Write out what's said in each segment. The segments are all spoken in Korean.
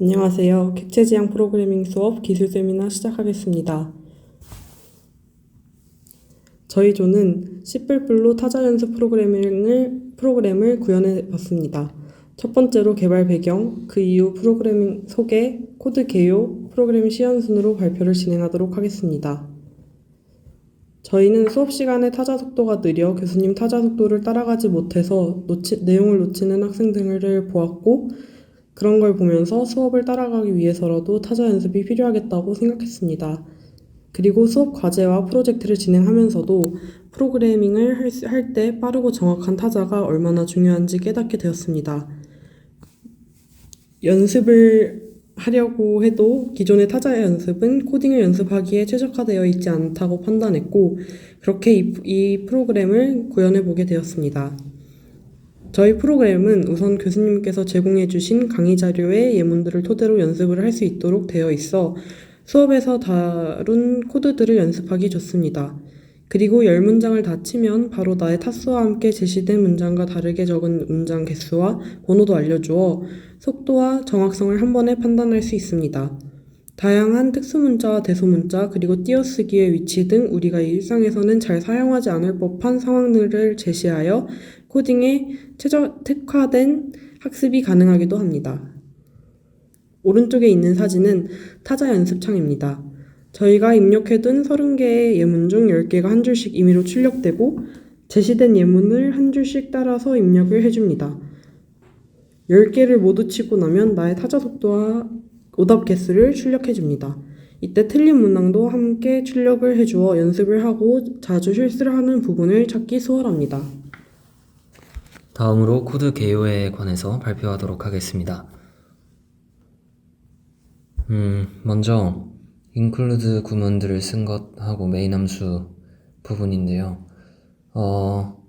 안녕하세요. 객체지향 프로그래밍 수업 기술 세미나 시작하겠습니다. 저희 조는 C++로 타자 연습 프로그래밍을, 프로그램을 구현해 봤습니다. 첫 번째로 개발 배경, 그 이후 프로그래밍 소개, 코드 개요, 프로그램 시연 순으로 발표를 진행하도록 하겠습니다. 저희는 수업 시간에 타자 속도가 느려 교수님 타자 속도를 따라가지 못해서 놓치, 내용을 놓치는 학생 등을 보았고, 그런 걸 보면서 수업을 따라가기 위해서라도 타자 연습이 필요하겠다고 생각했습니다. 그리고 수업 과제와 프로젝트를 진행하면서도 프로그래밍을 할 때 빠르고 정확한 타자가 얼마나 중요한지 깨닫게 되었습니다. 연습을 하려고 해도 기존의 타자 연습은 코딩을 연습하기에 최적화되어 있지 않다고 판단했고, 그렇게 이, 이 프로그램을 구현해 보게 되었습니다. 저희 프로그램은 우선 교수님께서 제공해 주신 강의 자료의 예문들을 토대로 연습을 할 수 있도록 되어 있어 수업에서 다룬 코드들을 연습하기 좋습니다. 그리고 열 문장을 다 치면 바로 나의 타수와 함께 제시된 문장과 다르게 적은 문장 개수와 번호도 알려주어 속도와 정확성을 한 번에 판단할 수 있습니다. 다양한 특수문자와 대소문자 그리고 띄어쓰기의 위치 등 우리가 일상에서는 잘 사용하지 않을 법한 상황들을 제시하여 코딩에 최적 특화된 학습이 가능하기도 합니다. 오른쪽에 있는 사진은 타자 연습창입니다. 저희가 입력해둔 30개의 예문 중 10개가 한 줄씩 임의로 출력되고 제시된 예문을 한 줄씩 따라서 입력을 해줍니다. 10개를 모두 치고 나면 나의 타자 속도와 오답 개수를 출력해 줍니다. 이때 틀린 문항도 함께 출력을 해주어 연습을 하고 자주 실수를 하는 부분을 찾기 수월합니다. 다음으로 코드 개요에 관해서 발표하도록 하겠습니다. 음, 먼저 include 구문들을 쓴 것하고 메인 함수 부분인데요. 어,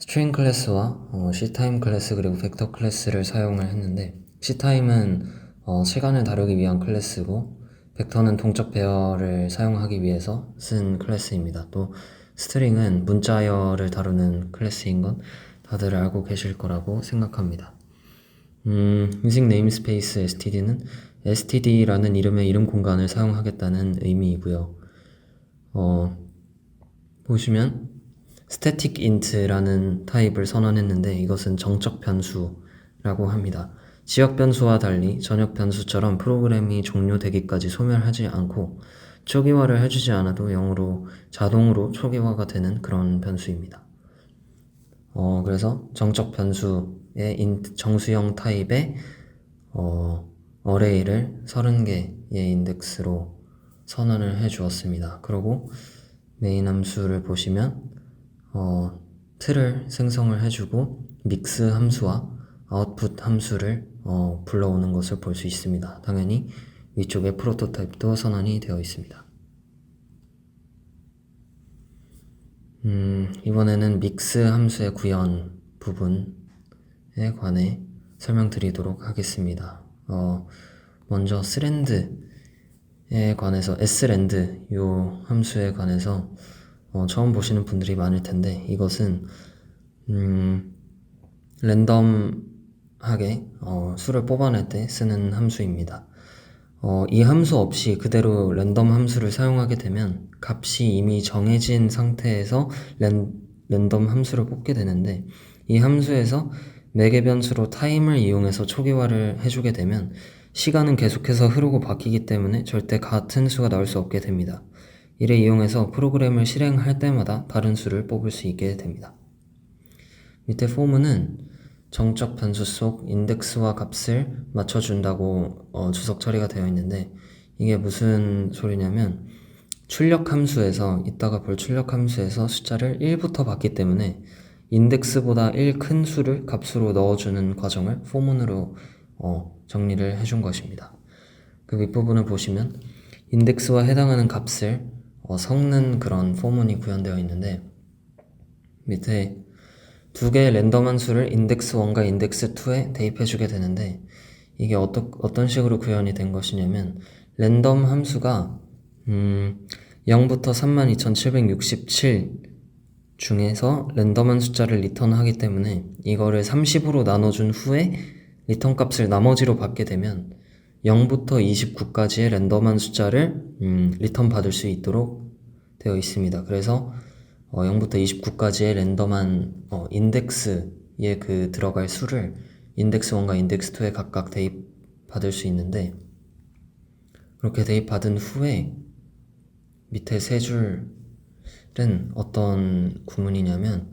string 클래스와 어, ctime 클래스 그리고 벡터 클래스를 사용을 했는데 ctime은 어, 시간을 다루기 위한 클래스고 벡터는 동적 배열을 사용하기 위해서 쓴 클래스입니다. 또 string은 문자열을 다루는 클래스인 건 다들 알고 계실 거라고 생각합니다. 음, using namespace std는 std라는 이름의 이름 공간을 사용하겠다는 의미이고요. 어, 보시면 static int라는 타입을 선언했는데 이것은 정적 변수라고 합니다. 지역 변수와 달리 전역 변수처럼 프로그램이 종료되기까지 소멸하지 않고 초기화를 해주지 않아도 0으로 자동으로 초기화가 되는 그런 변수입니다. 어, 그래서 정적 변수의 int 정수형 타입의 어, 어레이를 30개의 인덱스로 선언을 해 주었습니다. 그리고 메인 함수를 보시면 어, 틀을 생성을 해주고 믹스 함수와 아웃풋 함수를 어, 불러오는 것을 볼 수 있습니다. 당연히 위쪽에 프로토타입도 선언이 되어 있습니다. 음, 이번에는 믹스 함수의 구현 부분에 관해 설명드리도록 하겠습니다. 어, 먼저 스랜드에 관해서 srand 요 함수에 관해서 어, 처음 보시는 분들이 많을 텐데 이것은 음, 랜덤 하게 어, 수를 뽑아낼 때 쓰는 함수입니다. 어, 이 함수 없이 그대로 랜덤 함수를 사용하게 되면 값이 이미 정해진 상태에서 랜, 랜덤 함수를 뽑게 되는데 이 함수에서 매개 변수로 타임을 이용해서 초기화를 해주게 되면 시간은 계속해서 흐르고 바뀌기 때문에 절대 같은 수가 나올 수 없게 됩니다. 이를 이용해서 프로그램을 실행할 때마다 다른 수를 뽑을 수 있게 됩니다. 밑에 포문은 정적 변수 속 인덱스와 값을 맞춰준다고 어, 주석 처리가 되어 있는데 이게 무슨 소리냐면 출력 함수에서 이따가 볼 출력 함수에서 숫자를 1부터 받기 때문에 인덱스보다 1 큰 수를 값으로 넣어주는 과정을 포문으로 어, 정리를 해준 것입니다. 그 윗부분을 보시면 인덱스와 해당하는 값을 어, 섞는 그런 포문이 구현되어 있는데 밑에 두 개의 랜덤한 수를 인덱스 1과 인덱스 2에 대입해 주게 되는데 이게 어떠, 어떤 식으로 구현이 된 것이냐면 랜덤 함수가 음, 0부터 32,767 중에서 랜덤한 숫자를 리턴하기 때문에 이거를 30으로 나눠준 후에 리턴 값을 나머지로 받게 되면 0부터 29까지의 랜덤한 숫자를 음, 리턴 받을 수 있도록 되어 있습니다. 그래서 어, 0부터 29까지의 랜덤한 어, 인덱스에 그 들어갈 수를 인덱스 1과 인덱스 2에 각각 대입 받을 수 있는데 그렇게 대입 받은 후에 밑에 세 줄은 어떤 구문이냐면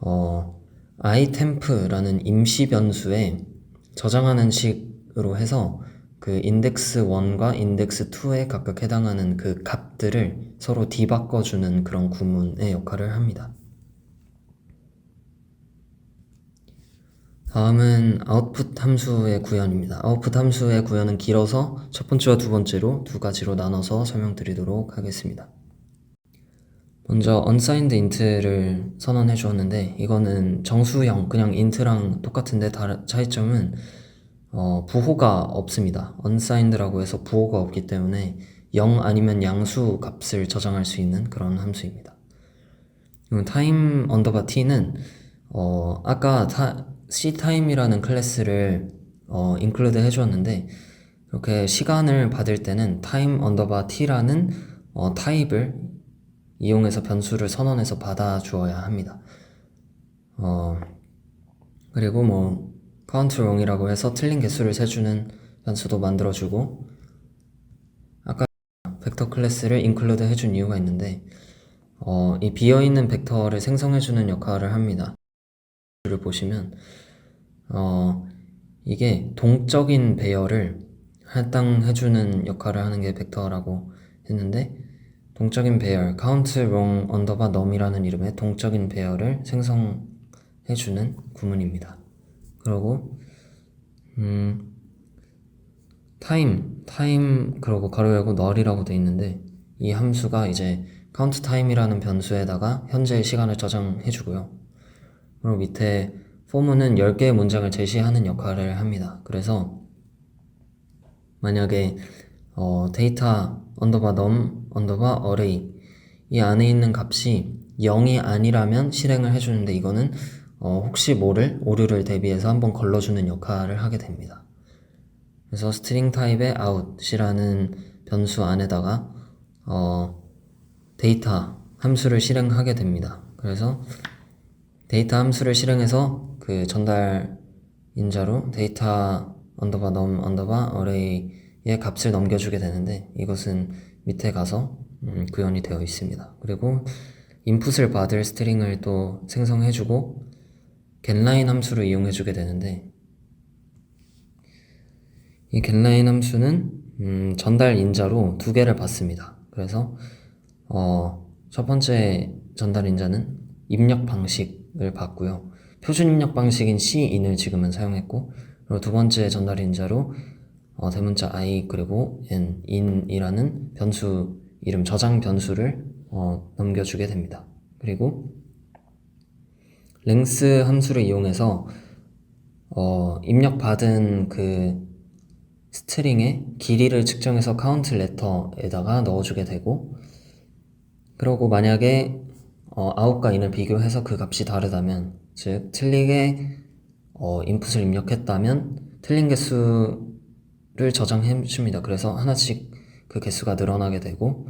어, item프라는 임시 변수에 저장하는 식으로 해서 그 인덱스 1과 인덱스 2에 각각 해당하는 그 값들을 서로 뒤바꿔 주는 그런 구문의 역할을 합니다. 다음은 아웃풋 함수의 구현입니다. 아웃풋 함수의 구현은 길어서 첫 번째와 두 번째로 두 가지로 나눠서 설명드리도록 하겠습니다. 먼저 unsigned int를 선언해 주었는데 이거는 정수형 그냥 int랑 똑같은데 다른 차이점은 어, 부호가 없습니다. unsigned라고 해서 부호가 없기 때문에 0 아니면 양수 값을 저장할 수 있는 그런 함수입니다. time underbar t는 어, 아까 타, ctime이라는 클래스를 어, include 해주었는데 이렇게 시간을 받을 때는 time underbar t라는 어, 타입을 이용해서 변수를 선언해서 받아 주어야 합니다. 어, 그리고 뭐 count wrong이라고 해서 틀린 개수를 세주는 변수도 만들어주고 아까 벡터 클래스를 include 해준 이유가 있는데 어, 이 비어있는 벡터를 생성해주는 역할을 합니다. 를 보시면 어, 이게 동적인 배열을 할당해주는 역할을 하는 게 벡터라고 했는데 동적인 배열 count wrong 언더바 num이라는 이름의 동적인 배열을 생성해주는 구문입니다. 그리고 음, time, time 그리고 가로 열고 null이라고 돼 있는데 이 함수가 이제 count time이라는 변수에다가 현재의 시간을 저장해 주고요. 그리고 밑에 for는 10개의 문장을 제시하는 역할을 합니다. 그래서 만약에 어, 데이터 언더바 num 언더바 array 이 안에 있는 값이 0이 아니라면 실행을 해주는데 이거는 어, 혹시 모를 오류를 대비해서 한번 걸러주는 역할을 하게 됩니다. 그래서 string 타입의 out이라는 변수 안에다가 어, 데이터 함수를 실행하게 됩니다. 그래서 데이터 함수를 실행해서 그 전달 인자로 데이터 언더바 num 언더바 array의 값을 넘겨주게 되는데 이것은 밑에 가서 음, 구현이 되어 있습니다. 그리고 인풋을 받을 스트링을 또 생성해주고 getLine 함수를 이용해 주게 되는데 이 getLine 함수는 음, 전달 인자로 두 개를 받습니다. 그래서 어, 첫 번째 전달 인자는 입력 방식을 받고요. 표준 입력 방식인 cin을 지금은 사용했고 그리고 두 번째 전달 인자로 어, 대문자 i 그리고 n in이라는 변수 이름 저장 변수를 어, 넘겨주게 됩니다. 그리고 length 함수를 이용해서 어, 입력받은 그 스트링의 길이를 측정해서 count letter에다가 넣어주게 되고 그러고 만약에 어, out과 in을 비교해서 그 값이 다르다면 즉 틀리게 어, 인풋을 입력했다면 틀린 개수를 저장해 줍니다. 그래서 하나씩 그 개수가 늘어나게 되고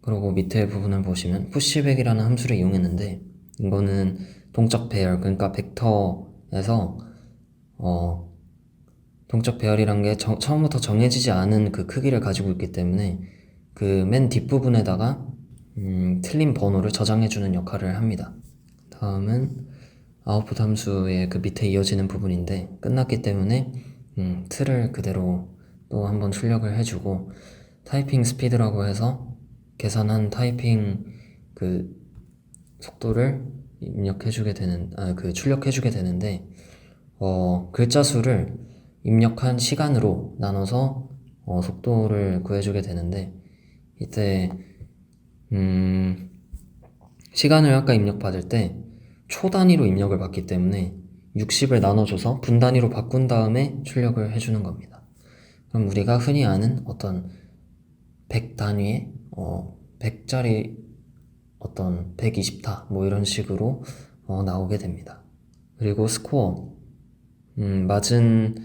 그리고 밑에 부분을 보시면 pushback이라는 함수를 이용했는데 이거는 동적 배열 그러니까 벡터에서 어, 동적 배열이란 게 정- 처음부터 정해지지 않은 그 크기를 가지고 있기 때문에 그 맨 뒷부분에다가 음, 틀린 번호를 저장해주는 역할을 합니다. 다음은 아웃풋 함수의 그 밑에 이어지는 부분인데 끝났기 때문에 음, 틀을 그대로 또 한번 출력을 해주고 타이핑 스피드라고 해서 계산한 타이핑 그 속도를 입력해주게 되는 아 그 출력해주게 되는데 어, 글자 수를 입력한 시간으로 나눠서 어, 속도를 구해주게 되는데 이때 음, 시간을 아까 입력받을 때 초 단위로 입력을 받기 때문에 60을 나눠줘서 분 단위로 바꾼 다음에 출력을 해주는 겁니다. 그럼 우리가 흔히 아는 어떤 100 단위의 어, 100짜리 어떤 120타 뭐 이런 식으로 어, 나오게 됩니다. 그리고 스코어 음, 맞은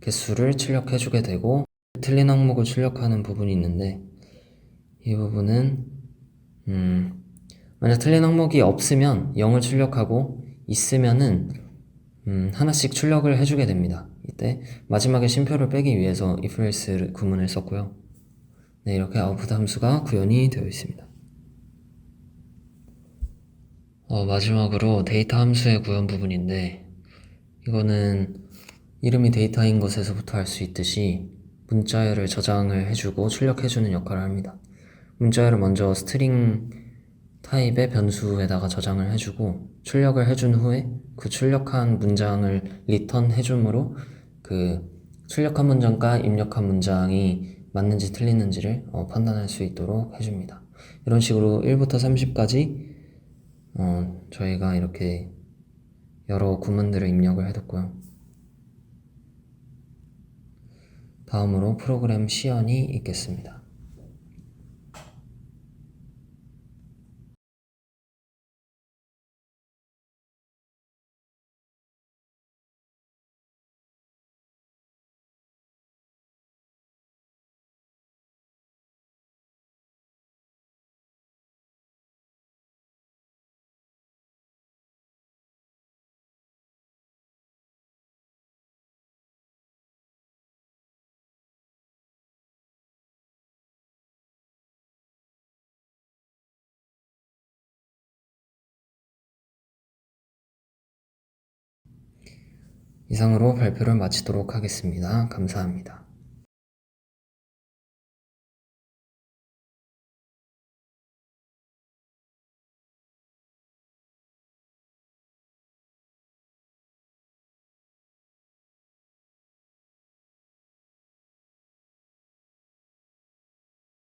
개수를 출력해주게 되고 틀린 항목을 출력하는 부분이 있는데 이 부분은 음, 만약 틀린 항목이 없으면 0을 출력하고 있으면은 음, 하나씩 출력을 해주게 됩니다. 이때 마지막에 쉼표를 빼기 위해서 if else 구문을 썼고요. 네, 이렇게 아웃풋 함수가 구현이 되어 있습니다. 어, 마지막으로 데이터 함수의 구현 부분인데 이거는 이름이 데이터인 것에서부터 알 수 있듯이 문자열을 저장을 해주고 출력해주는 역할을 합니다. 문자열을 먼저 스트링 타입의 변수에다가 저장을 해주고 출력을 해준 후에 그 출력한 문장을 리턴 해줌으로 그 출력한 문장과 입력한 문장이 맞는지 틀리는지를 어, 판단할 수 있도록 해줍니다. 이런 식으로 1부터 30까지 어, 저희가 이렇게 여러 구문들을 입력을 해뒀고요. 다음으로 프로그램 시연이 있겠습니다. 이상으로 발표를 마치도록 하겠습니다. 감사합니다.